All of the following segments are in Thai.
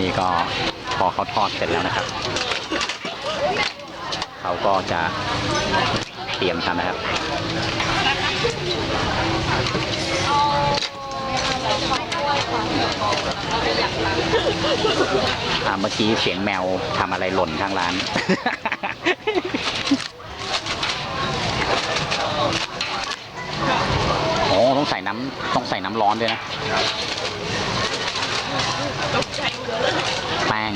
นี่ก็พอเขาทอดเสร็จแล้วนะครับ เขาก็จะเตรียมทำนะครับอาเมื่อกี้เสียงแมวทำอะไรหล่นข้างร้าน โอ้ต้องใส่น้ำต้องใส่น้ำร้อนด้วยนะ แป้ง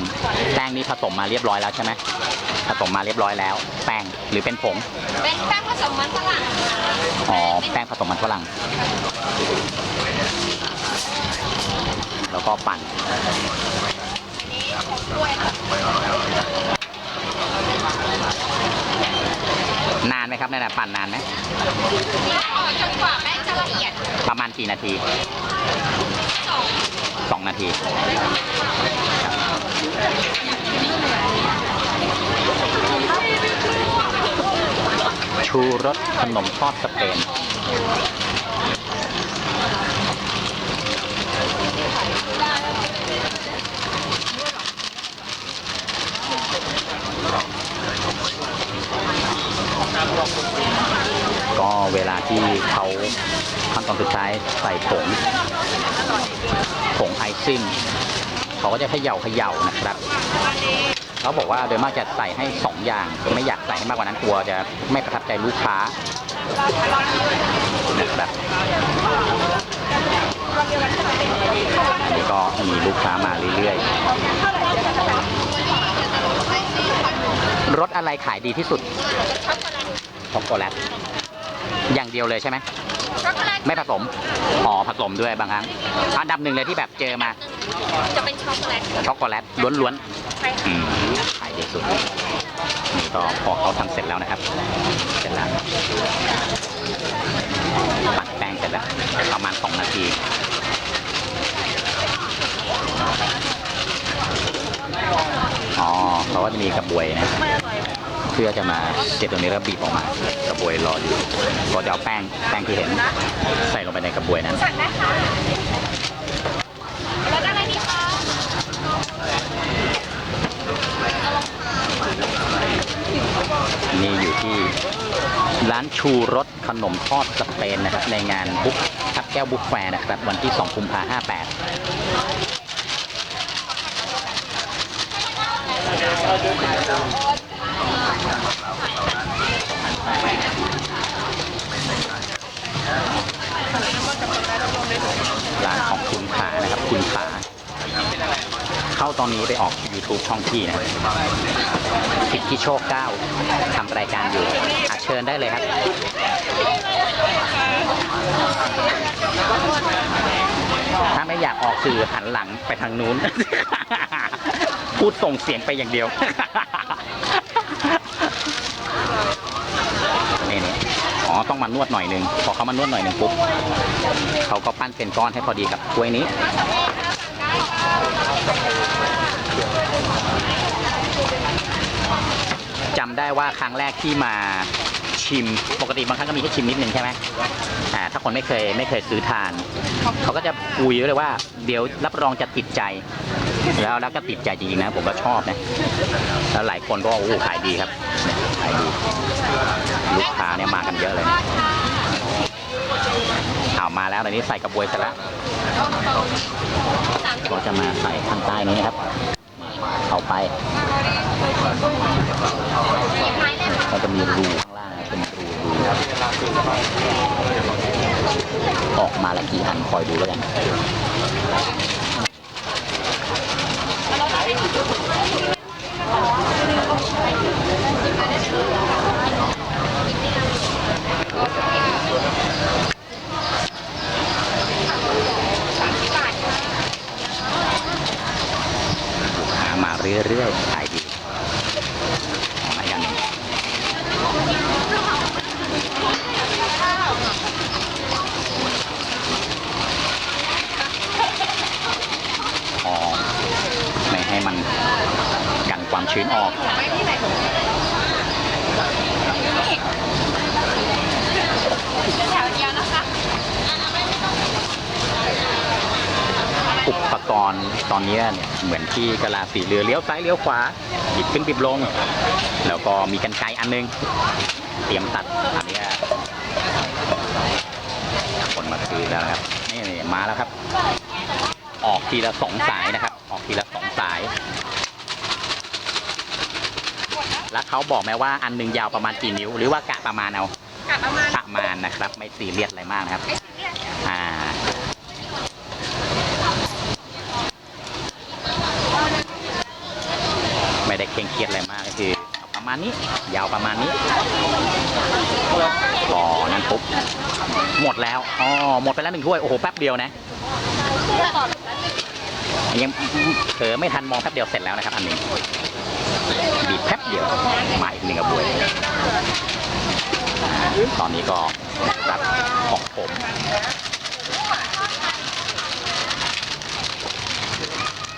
แป้งนี่ผสมมาเรียบร้อยแล้วใช่ไหมผสมมาเรียบร้อยแล้ว แป้งหรือเป็นผง เป็นแป้งผสมมันฝรั่งค่ะอ๋อ แป้งผสมมันฝรั่ง แล้วก็ปั่นนี้ของกล้วยค่ะนานไหมครับนั่นนะปั่นนานไหมนี่อ่อนจนกว่าแป้งจะละเอียด ประมาณกี่นาทีสอง สองนาทีชูรสขนมทอดสเปนก็เวลาที่เขาขั้นตอนสุดท้ายใส่ผง ผงไอซิ่งเขาก็จะเขย่าเขย่านะครับเขาบอกว่าโดยมากจะใส่ให้สองอย่างไม่อยากใส่ให้มากกว่านั้นกลัวจะไม่ประทับใจลูกค้านะครับนี่ก็มีลูกค้ามาเรื่อยๆรสอะไรขายดีที่สุดช็อกโกแลตอย่างเดียวเลยใช่ไหม ไม่ผสมอ๋อผสมด้วยบางครั้งอันดับหนึ่งเลยที่แบบเจอมา จะเป็นช็อกโกแลตช็อกโกแลตล้วนใช่ๆค่ะอืมขายดีสุดนี่ก็พอเขาทำเสร็จแล้วนะครับ เสร็จแล้วปัดแป้งเสร็จแล้วประมาณ2นาทีอ๋อเขาก็จะมีกระบวยนะเพื่อจะมาเก็บตรงนี้แล้วบีบออกมากระบวยรออยู่ก็จะเอาแป้งแป้งที่เห็น ใส่ลงไปในกระบวยนั้นสั่งได้ค่ะรสอะไรดีคะนี่อยู่ที่ร้านชูรสขนมทอดสเปนนะครับ ในงานบุ๊กทับแก้วบุ๊กแฟร์นะครับ วันที่ 2 กุมภาพันธ์58 ร้านของคุณขานะครับ คุณขาเข้าตอนนี้ไปออก YouTube ช่องพี่นะครับสิทธิโชคเก้าทำรายการอยู่อาเชิญได้เลยครับถ้าไม่อยากออกสื่อหันหลังไปทางนู้น พูดส่งเสียงไปอย่างเดียว นี่นี่อ๋อ ต้องมานวดหน่อยหนึ่งพอเขามานวดหน่อยหนึ่งปุ๊บเขาก็ปั้นเป็นก้อนให้พอดีกับถ้วยนี้จำได้ว่าครั้งแรกที่มา ชิม ปกติบางครั้งก็มีแค่ชิมนิดนึงใช่ไหมอ่าถ้าคนไม่เคยไม่เคยซื้อทาน เขาก็จะคุยเลยว่า เดี๋ยวรับรองจะติดใจ แล้วแล้วก็ติดใจจริงๆนะ ผมก็ชอบนะแล้วหลายคนก็โอ้ขายดีครับขายดีลูกค้าเนี่ยมากันเยอะเลยเอามาแล้วตอนนี้ใส่กระบวยเสร็จแล้วก็จะมาใส่ข้างใต้นี้นะครับ เอาไปก็จะมีรู เป็นครูดูออกมาละกี่อันคอยดูแล้วกัน หามาเรื่อยๆขายดีเอามาอีกอันหนึ่งพอไม่ให้มันกันความ ชื้นออกไว้ที่ไหนแถวเดียวนะคะอุปกรณ์ตอนนี้เนี่ยเหมือนที่กะลาสีเรือเลี้ยวซ้ายเลี้ยวขวาบิดขึ้นบิดลง แล้วก็มีกันไกอันนึง เตรียมตัดอันนี้คนมาซื้อแล้วครับนี่มาแล้วครับ ออกทีละสองสายนะครับ ออกทีละสองสาย แล้วเขาบอกไหมว่าอันหนึงยาวประมาณกี่นิ้ว หรือว่ากะประมาณเอากลับประมาณประมาณนะครับ ไม่ซีเรียสอะไรมากนะครับไอ้ซีเรียสอ่าไม่ได้เคร่งเครียดอะไรมากก็คือเอาประมาณนี้ ยาวประมาณนี้อ๋อนั่นปุ๊บหมดแล้วอ๋อหมดไปแล้วหนึ่งถ้วยโอ้โหแป๊บเดียวนะยังเผลอไม่ทันมองแป๊บเดียวเสร็จแล้วนะครับอันหนึ่ง บีบแป๊บเดียวมาอีกหนึ่งกระบวยตอนนี้ก็ตัดของผม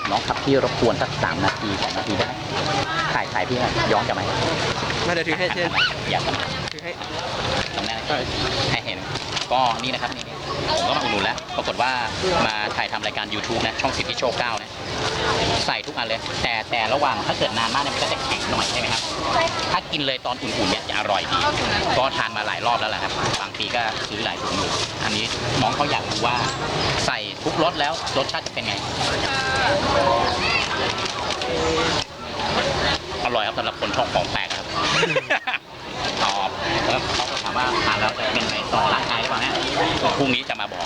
น้องขับพี่รบกวนสักสามนาทีสองนาทีได้ถ่ายถ่ายพี่ย้อนกลับมามาเดี๋ยวถือให้เช่นอยากจะมาถือให้ตรงนั้นก็ให้เห็น ก็นี่นะครับนี่ผมก็มาอุดหนุนแล้ว ปรากฏว่ามาถ่ายทำรายการ YouTube นะช่องสิทธิโชคเก้านะใส่ทุกอันเลย แต่แต่ระหว่างถ้าเกิดนานมากเนี่ยมันก็จะแข็งหน่อยใช่ไหมครับ ถ้ากินเลยตอนอุ่นๆเนี่ยจะอร่อยดีก็ทานมาหลายรอบแล้วแหละครับบางปีก็ซื้อหลายถุงอยู่อันนี้น้องเขาอยากรู้ว่าใส่ทุกรสแล้วรสชาติจะเป็นไงอร่อยครับสำหรับคนชอบของแปลกครับตอบแล้วเขาก็ถามว่าทานแล้วจะเป็น พรุ่งนี้จะมาบอก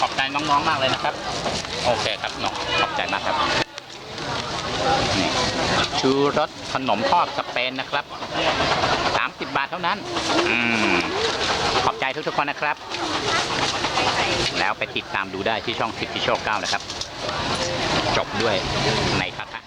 ขอบใจน้องๆมากเลยนะครับ โอเคครับน้องขอบใจมากครับชูรสขนมทอดสเปนนะครับ30บาทเท่านั้นอขอบใจทุกๆคนนะครับ แล้วไปติดตามดูได้ที่ช่องทิพย์พิโชคเก้านะครับ จบด้วยในคาถา